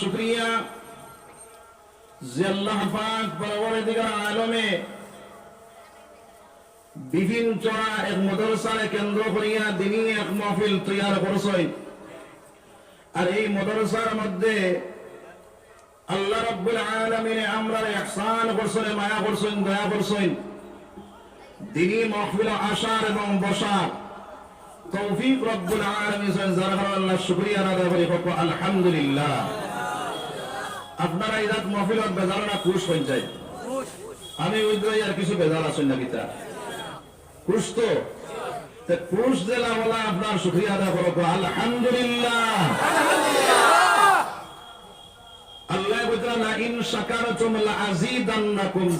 শুক্রিয়া যে আল্লাহ পাক পরবর্তীকার আলমে বিভিন্ন চড়া এক মদরসারে কেন্দ্র করিয়া দিনই এক মহফিল তৈয়ার করছই আর এই মদরসার মধ্যে আল্লাহ রব্বুল আলমিনে আমরা ইহসান করছেন, মায়া করছেন, দয়া করছেন। দিনই মহফিল আসার এবং বসার তৌফিক রব্বুল আলামিন যার আল্লাহ শুকরিয়া আদায় করি। আলহামদুলিল্লাহ। আপনারা ইরাত মহফিলত বেজার না খুশ হয়ে যায় আমি ওই দুই আর কিছু বেজার আছেন না কিতা? খুশ তো? তে খুশ দিলা বলা আপনার শুকরিয়া আদায় করো আলহামদুলিল্লাহ। আল্লাহ বলতে না ইন শাকারতুম লা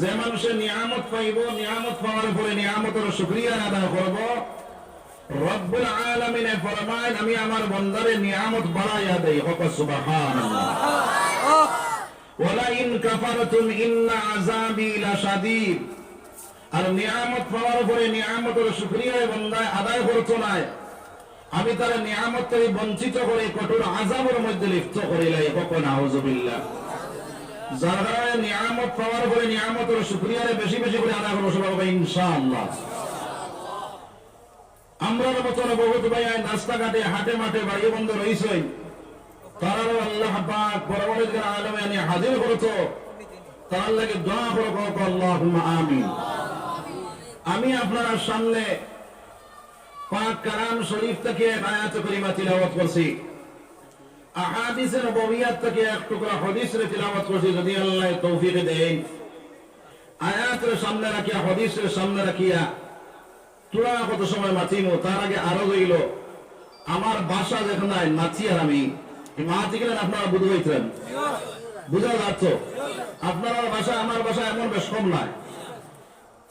যে মানুষে নিয়ামত পাইব নিয়ামত পাওয়ার পরে নিয়ামতের শুকরিয়া আদায় করব। রব্বুল আলামিনে ফরমায় আমি আমার বন্দারে নিয়ামত বাড়াইয়া দেই। হক সুবহানাল্লাহ। আর নিয়ামত পাওয়ার পরে নিয়ামতের আদায় আমি নিয়ামত থেকে বঞ্চিত করে কঠোর মধ্যে লিপ্ত বেশি বেশি করে আদায় করব সবাই ইনশাআল্লাহ। আমরা বহুত ভাই রাস্তাঘাটে, হাটে মাঠে বাড়ি বন্ধ রইছই তারাও আল্লাহ পাক পরবর্তী আলমে আনি হাজির করতো তার লাগে আমি আপনার সামনে পাক কালাম শরীফ থেকে আয়াত করিমা তিলাওয়াত করছি। আহাদিসের নববিয়াত থেকে এক টুকরা হাদিসের তিলাওয়াত করছি, যদি আল্লাহ তৌফিক দেন। আয়াতের সামনে রাখিয়া, হাদিসের সামনে রাখিয়া তোরা কত সময় মাতিমো? তার আগে আরও রইল, আমার বাসা যেখানে নাচি আর আমি। মাতি গেলেন আপনারা বুঝতে পাইতেন বুঝা যাচ্ছ আপনার বাসা আমার বাসা এমন বেশ কম নাই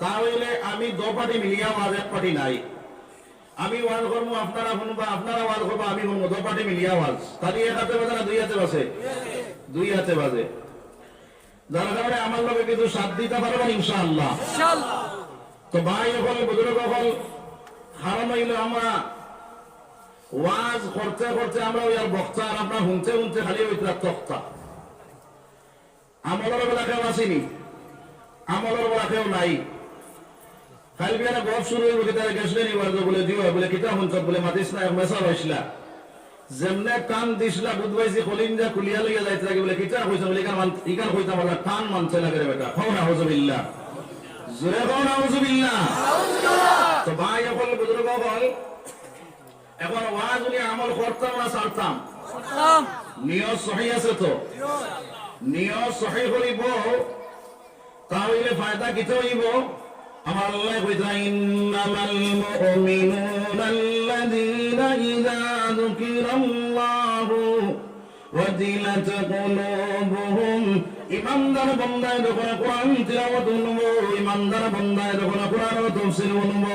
তাহলে আমি দো পার্টি মিলিয়া আজ এক পার্টি নাই। আমি ওয়াজ করব আপনারা শুনবা আপনারা ওয়াজ করব আমি শুনব। দো পার্টি মিলিয়া ওয়াজ। তাহলে এক হাতে বাজে না দুই হাতে বাজে? দুই হাতে বাজে। যার কারণে আমার লোকে কিন্তু সাথ দিতে পারবেন ইনশাআল্লাহ। তো ভাই হল বুজুর্গ হল হারাম আমরা ওয়াজ করতে করতে আমরা ওই আর বক্তা আর আপনার শুনতে শুনতে খালি ওই তক্তা। আমলের বেলা কেউ আসেনি। আমলের বেলা কেউ নাই। খালি বিয়ারে গপ শুরু হইব গেছলেন এবার বলে দিও বলে কিতা বলে মাতিস না মেসা যেমনে কান দিসলা বুধবাইছি খলিন যা কুলিয়া লইয়া যাইতে লাগে বলে কিতা কইছ বলে ইকান ইকান কইতা বলে কান মানছে লাগে রে বেটা? খাও না হজবিল্লাহ জোরে কও নাউজুবিল্লাহ। তো ভাই এখন বুজুর্গ এখন ওয়াজ উনি আমল করতাম না ছাড়তাম? নিয়ত সহি আছে তো? নিয়ত সহি হইব তাহলে ফায়দা কিতে হইব? আমার আল্লাহ কইতা ইন্নামাল মুমিনুনা আল্লাযীনা ইযা যুকিরাল্লাহু ওয়াজিলাত কুলুবুহুম ইমানদার বন্দায় যখন কোরআন তিলাওয়াত শুনব ইমানদার বন্দায় যখন কোরআন তাফসীর শুনব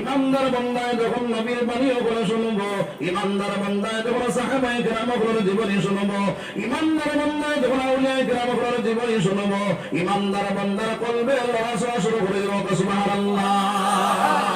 ইমানদার বন্দায় যখন নবীর বাণী করে শুনব, ইমানদার বন্দায় যখন সাহাবায়ে কেরাম করে জীবনী শুনব, ইমানদার বন্দায় যখন আউলিয়া কেরাম করে জীবনী শুনব, ইমানদার বন্দার কলবে লড়াচড়া শুরু করে দেব সুবহানাল্লাহ।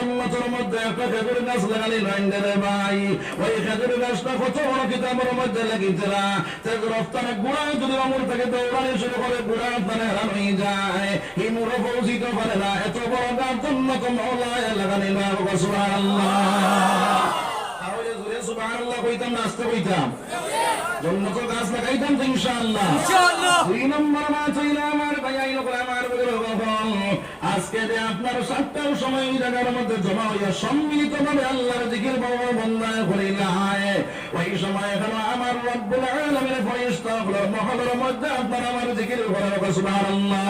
জান্নাতের মধ্যে একটা খেজুর গাছ লাগালি লাইন ভাই। ওই খেজুর গাছটা কত বড় কিতাবের মধ্যে লাগিয়েছিলা তে রফতানে গুড়া যদি অমর থেকে দৌড়ানি শুরু করে গুড়া তানে হারান হয়ে যায় হিমুর পৌঁছিতে পারে না, এত বড় গাছ জন্নত মৌলায় লাগালি না সুবহানাল্লাহ। কইতাম না আসতে কইতাম গাছ লাগাইতাম তো ইনশাআল্লাহ। দুই নম্বর আমার ভাইয়াই লোক আমার বুজুর্গ হল। আজকে যে আপনার সাতটার সময় ওই জায়গার মধ্যে জমা হইয়া সম্মিলিত ভাবে আল্লাহর দিকের বাবা বন্দায় করিলায় ওই সময় এখানে আমার রব্বুল আলামিনের ফরিস্তা হলো মহলের মধ্যে আপনার আমার দিকের ঘরে সুবহানাল্লাহ।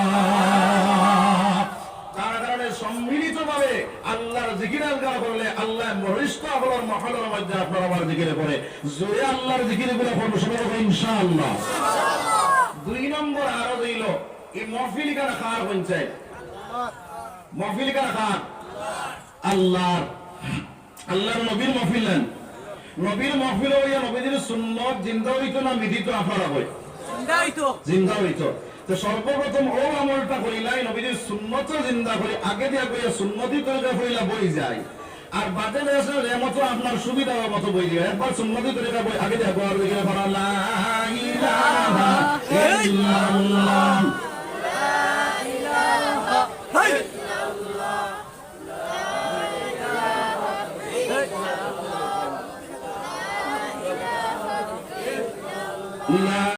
তার কারণে সম্মিলিত ভাবে আল্লাহর জিকিরের গান করলে আল্লাহ মহিষ্ঠ আপনার মহলের মধ্যে আপনার আমার জিকিরে করে জোরে আল্লাহর জিকিরে গুলো করব সবাই ইনশাআল্লাহ। দুই নম্বর আরও দিল এই মহফিল কারা খার পঞ্চায়েত। মহফিল কারা খার আল্লাহর আল্লাহর নবীর মহফিল নেন। নবীর মহফিল হইয়া নবীদের সুন্নত জিন্দা হইতো না মিথিত আপনারা হয় জিন্দা হইতো। তো সর্বপ্রথম ও আমলটা করিলাই নবীজির সুন্নত জিন্দা করি আগে দিয়া কইয়া সুন্নতি তরিকা হইলা বই যায়। আর বাদে আসলে রেমত আপনার সুবিধা মতো বই যায়। একবার সুন্নতি তরিকা বই আগে দিয়া গোয়ার দিকে লা ইলাহা ইল্লাল্লাহ।